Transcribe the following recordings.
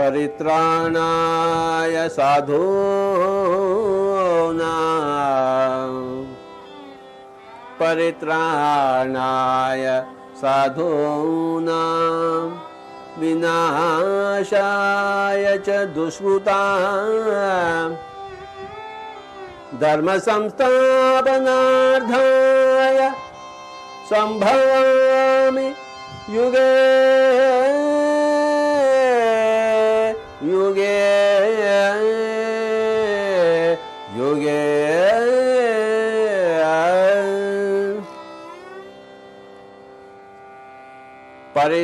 परित्राणाय साधूनां। परित्राणाय साधूनां। विनाशाय च दुष्कृताम् धर्मसंस्थापनार्थाय सम्भवामि युगे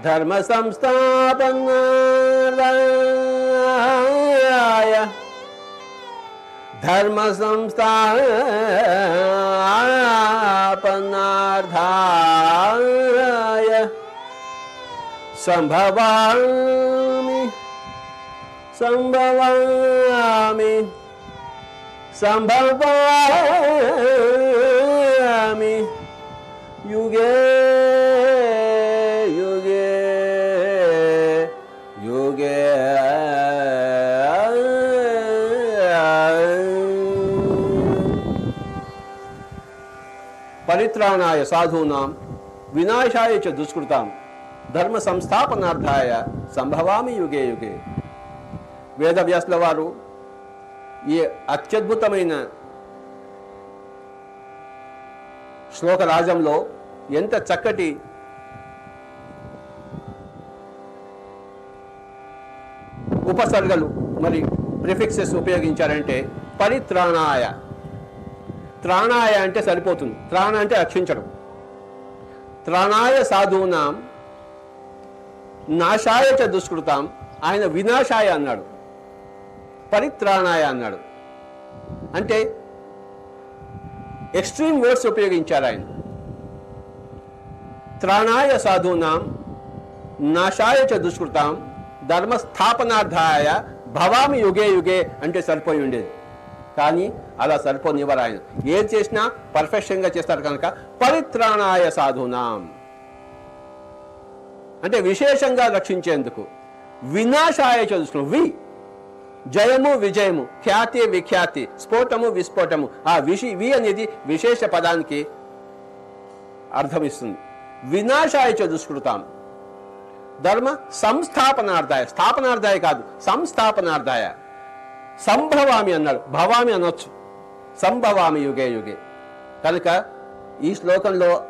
धर्म संस्थापनाय धर्म संस्थापनार्थाय संभवामि। संभवामि। संभवामि। युगे పరిత్రాణాయ సాధూనాం వినాశాయ చ దుష్కృతాం ధర్మ సంస్థాపనార్థాయ సంభవామి యుగే యుగే. వేదవ్యాసుల వారు ఈ అత్యద్భుతమైన శ్లోకరాజంలో ఎంత చక్కటి ఉపసర్గలు మరి ప్రిఫిక్సెస్ ఉపయోగించారంటే పరిత్రాణాయ. త్రాణాయ అంటే సరిపోతుంది. త్రాణ అంటే రక్షించడం. త్రాణాయ సాధూనాం నాశాయ చ దుష్కృతాం ఆయన వినాశాయ అన్నాడు. పరిత్రాణాయ అన్నాడు. అంటే ఎక్స్ట్రీమ్ వర్డ్స్ ఉపయోగించారు ఆయన. త్రాణాయ సాధూనాం నాశాయ చ దుష్కృతాం ధర్మస్థాపనార్థాయ భవామి యుగే యుగే అంటే సరిపోయి ఉండేది. కానీ అలా సరిపోనివ్వరు ఆయన ఏది చేసినా పర్ఫెక్షన్గా చేస్తారు కనుక పరిత్రాణాయ సాధునాం. అంటే విశేషంగా రక్షించేందుకు. వినాశాయ చదువు వి. జయము విజయము ఖ్యాతి విఖ్యాతి స్ఫోటము విస్ఫోటము. ఆ విషి వి అనేది విశేష పదానికి అర్థమిస్తుంది. వినాశాయ చదుష్కృతాం ధర్మ సంస్థాపనార్థాయ స్థాపనార్థాయ కాదు సంస్థాపనార్థాయ. సంభవామి అన్నాడు. భవామి అనొచ్చు. సంభవామి యుగే యుగే. కనుక ఈ శ్లోకంలో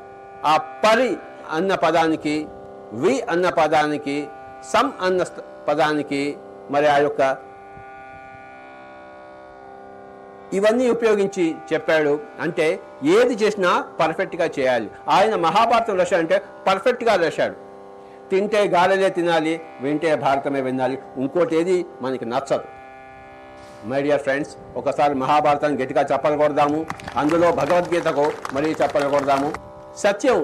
ఆ పరి అన్న పదానికి వి అన్న పదానికి సం అన్న పదానికి మరి ఆ యొక్క ఇవన్నీ ఉపయోగించి చెప్పాడు. అంటే ఏది చేసినా పర్ఫెక్ట్గా చేయాలి. ఆయన మహాభారతం రాశాడంటే పర్ఫెక్ట్గా రాశాడు. తింటే గాలిలే తినాలి వింటే భారతమే వినాలి. ఇంకోటి ఏది మనకి నచ్చదు. మై డియర్ ఫ్రెండ్స్ ఒకసారి మహాభారతాన్ని గట్టిగా చెప్పగొడదాము అందులో భగవద్గీతకు మరీ చెప్పగొడదాము సత్యం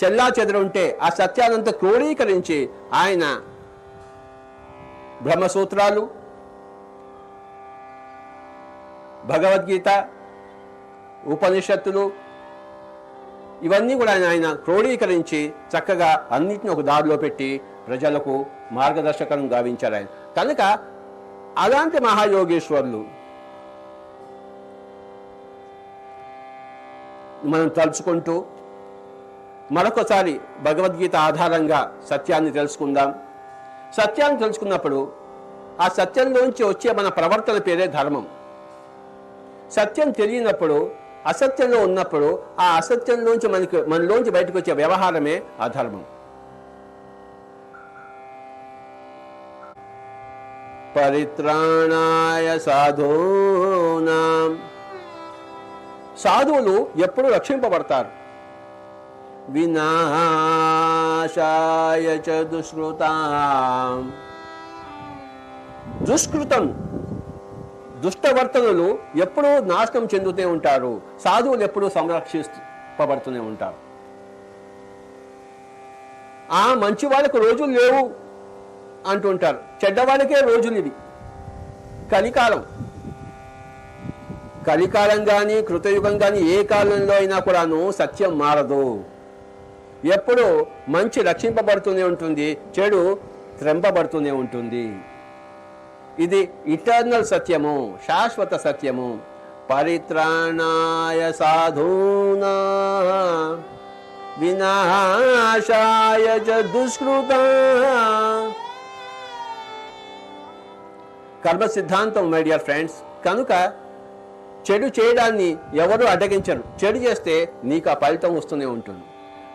చెల్లా చెదరుంటే ఆ సత్యానంతా క్రోడీకరించి ఆయన బ్రహ్మసూత్రాలు భగవద్గీత ఉపనిషత్తులు ఇవన్నీ కూడా ఆయన ఆయన క్రోడీకరించి చక్కగా అన్నిటిని ఒక దారిలో పెట్టి ప్రజలకు మార్గదర్శకం గావించారు ఆయన. కనుక అలాంటి మహాయోగేశ్వరులు. మనం తలుచుకుంటూ మరొకసారి భగవద్గీత ఆధారంగా సత్యాన్ని తెలుసుకుందాం. సత్యాన్ని తెలుసుకున్నప్పుడు ఆ సత్యంలోంచి వచ్చే మన ప్రవర్తన పేరే ధర్మం. సత్యం తెలియనప్పుడు అసత్యంలో ఉన్నప్పుడు ఆ అసత్యంలోంచి మనకి మనలోంచి బయటకు వచ్చే వ్యవహారమే అధర్మం పరిత్రాణాయ సాధూనాం. సాధువులు ఎప్పుడు రక్షింపబడతారు. వినాశాయ చ దుష్కృతాం దుష్కృతం దుష్టవర్తనలు ఎప్పుడూ నాశనం చెందుతూ ఉంటారు. సాధువులు ఎప్పుడూ సంరక్షింపబడుతూనే ఉంటారు. ఆ మంచి వాళ్ళకు రోజులు లేవు. అంటుంటారు. చెడ్డవాళ్ళకే రోజులు ఇవి కలికాలం కలికాలం కానీ కృతయుగం కానీ ఏ కాలంలో అయినా కూడాను సత్యం మారదు. ఎప్పుడు మంచి రక్షింపబడుతూనే ఉంటుంది చెడు త్రెంపబడుతూనే ఉంటుంది. ఇది ఇటర్నల్ సత్యము శాశ్వత సత్యము. పరిత్రాణాయ సాధూనా వినాశాయ దుష్కృతం దుష్కృత. కర్మ సిద్ధాంతం మై డియర్ ఫ్రెండ్స్ కనుక చెడు చేయడాన్ని ఎవరు అడ్డగించరు. చెడు చేస్తే నీకు ఆ ఫలితం వస్తూనే ఉంటుంది.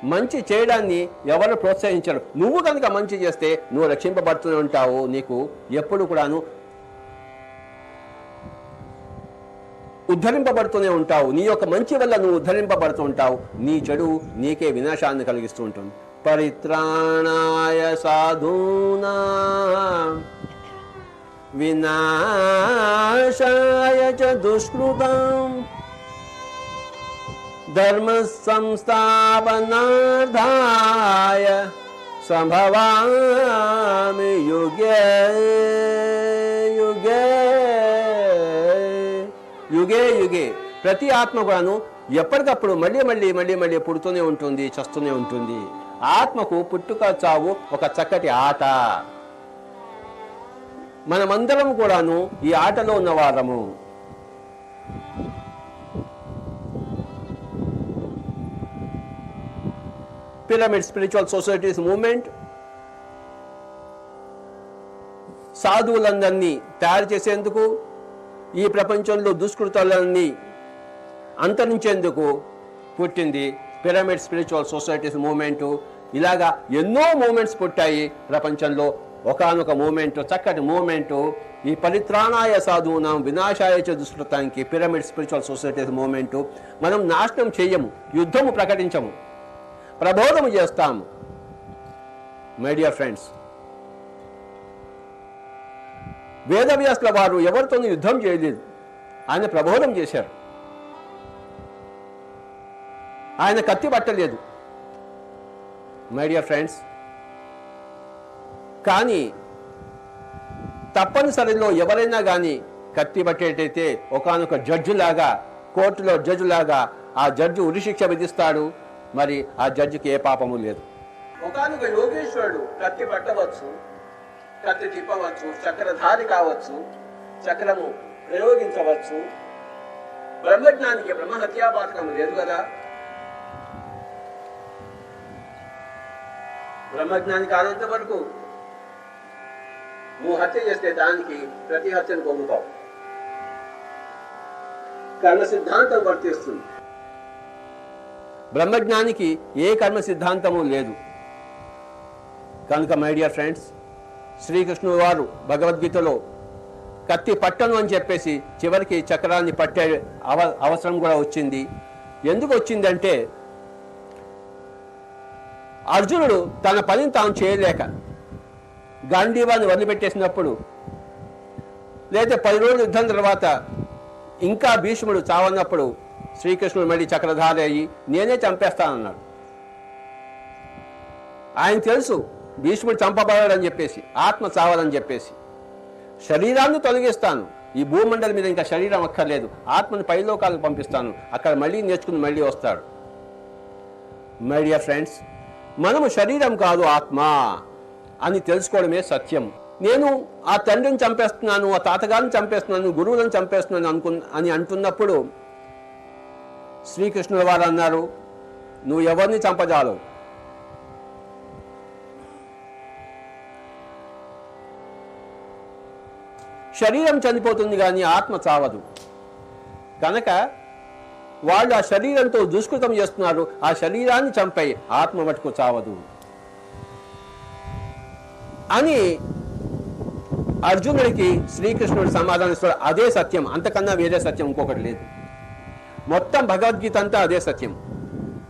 మంచి చేయడాన్ని ఎవరు ప్రోత్సహించరు. నువ్వు కనుక మంచి చేస్తే నువ్వు రక్షింపబడుతూనే ఉంటావు. నీకు ఎప్పుడు కూడాను ఉద్ధరింపబడుతూనే ఉంటావు. నీ యొక్క మంచి వల్ల నువ్వు ఉద్ధరింపబడుతూ ఉంటావు. నీ చెడు నీకే వినాశాన్ని కలిగిస్తూ ఉంటుంది. పరిత్రాణాయ సాధూనా. వినాశాయ చ దుష్కృతం ధర్మ సంస్థాపనార్థాయ సంభవామి యుగే యుగే యుగే యుగే ప్రతి ఆత్మ కూడాను ఎప్పటికప్పుడు మళ్ళీ మళ్ళీ మళ్ళీ మళ్ళీ పుడుతూనే ఉంటుంది చస్తూనే ఉంటుంది. ఆత్మకు పుట్టుక చావు ఒక చక్కటి ఆట. మనమందరం కూడాను ఈ ఆటలో ఉన్నవారము. పిరమిడ్ స్పిరిచువల్ సొసైటీస్ మూమెంట్ సాధువులందరినీ తయారు చేసేందుకు ఈ ప్రపంచంలో దుష్కృతాలన్నీ అంతరించేందుకు పుట్టింది పిరమిడ్ స్పిరిచువల్ సొసైటీస్ మూమెంటు ఇలాగా ఎన్నో మూమెంట్స్ పుట్టాయి ప్రపంచంలో. ఒకనొక మూమెంటు చక్కటి మూమెంటు. ఈ పరిత్రాణాయ సాధువునాం వినాశాయ చ దుష్కృతానికి పిరమిడ్ స్పిరిచువల్ సొసైటీస్ మూమెంటు. మనం నాశనం చేయము యుద్ధము ప్రకటించము ప్రబోధము చేస్తాము. మై డియర్ ఫ్రెండ్స్ వేదవ్యాసుల వారు ఎవరితోనూ యుద్ధం చేయలేదు. ఆయన ప్రబోధం చేశారు. ఆయన కత్తి పట్టలేదు. మై డియర్ ఫ్రెండ్స్ కానీ తప్పనిసరిలో ఎవరైనా కానీ కత్తి పట్టేటైతే ఒకనొక జడ్జిలాగా కోర్టులో జడ్జిలాగా ఆ జడ్జి ఉరిశిక్ష విధిస్తాడు. మరి ఆ జడ్జికి ఏ పాపము లేదు. ఒకనొక యోగేశ్వరుడు కత్తి పట్టవచ్చు కత్తి తిప్పవచ్చు చక్రధారి కావచ్చు చక్రము ప్రయోగించవచ్చు. బ్రహ్మజ్ఞానికి బ్రహ్మహత్యాపాతకం లేదు కదా? బ్రహ్మజ్ఞానికి కానంత వరకు నువ్వు హత్య చేస్తే దానికి ప్రతి హత్యను పొందుతావు. కర్మ సిద్ధాంతం వర్తిస్తుంది. బ్రహ్మజ్ఞానికి ఏ కర్మ సిద్ధాంతము లేదు. కనుక మై డియర్ ఫ్రెండ్స్ శ్రీకృష్ణుడు వారు భగవద్గీతలో కత్తి పట్టను అని చెప్పేసి చివరికి చక్రాన్ని పట్టే అవ అవసరం కూడా వచ్చింది. ఎందుకు వచ్చిందంటే అర్జునుడు తన పనిని తాను చేయలేక గాంధీవాన్ని వదిలిపెట్టేసినప్పుడు లేదా పది రోజుల యుద్ధం తర్వాత ఇంకా భీష్ముడు చావన్నప్పుడు శ్రీకృష్ణుడు మళ్ళీ చక్రధారి అయ్యి నేనే చంపేస్తానన్నాడు. ఆయన తెలుసు భీష్ముడు చంపబడాడని చెప్పేసి ఆత్మ చావాలని చెప్పేసి. శరీరాన్ని తొలగిస్తాను. ఈ భూమండలి మీద ఇంకా శరీరం అక్కర్లేదు. ఆత్మని పైలోకాలకు పంపిస్తాను. అక్కడ మళ్ళీ నేర్చుకుని మళ్ళీ వస్తాడు. మై డియర్ ఫ్రెండ్స్ మనము శరీరం కాదు ఆత్మ. అని తెలుసుకోవడమే సత్యం. నేను ఆ తండ్రిని చంపేస్తున్నాను ఆ తాతగారిని చంపేస్తున్నాను గురువులను చంపేస్తున్నాను అనుకు అని అంటున్నప్పుడు శ్రీకృష్ణుల వారు అన్నారు నువ్వు ఎవరిని చంపజాలవు? శరీరం చనిపోతుంది కానీ ఆత్మ చావదు. కనుక వాళ్ళు ఆ శరీరంతో దుష్కృతం చేస్తున్నారు ఆ శరీరాన్ని చంపై ఆత్మ మటుకు చావదు. అని అర్జునుడికి శ్రీకృష్ణుడు సమాధానం ఇస్తాడు. అదే సత్యం. అంతకన్నా వేరే సత్యం ఇంకొకటి లేదు. మొత్తం భగవద్గీత అంతా అదే సత్యం.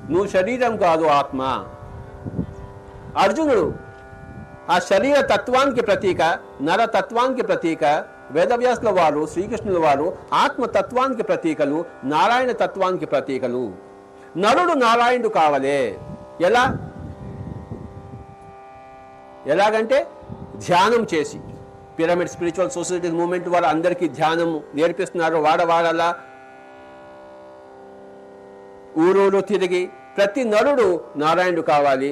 నువ్వు శరీరం కాదు ఆత్మ. అర్జునుడు ఆ శరీర తత్వానికి ప్రతీక నర తత్వానికి ప్రతీక వేదవ్యాసుల వారు శ్రీకృష్ణుల వారు ఆత్మతత్వానికి ప్రతీకలు నారాయణ తత్వానికి ప్రతీకలు. నరుడు నారాయణుడు కావలే. ఎలా? ఎలాగంటే ధ్యానం చేసి పిరమిడ్ స్పిరిచువల్ సొసైటీ మూమెంట్ వాళ్ళు అందరికీ ధ్యానం నేర్పిస్తున్నారు. వాడవాడలా ఊరూరు తిరిగి ప్రతి నరుడు నారాయణుడు కావాలి.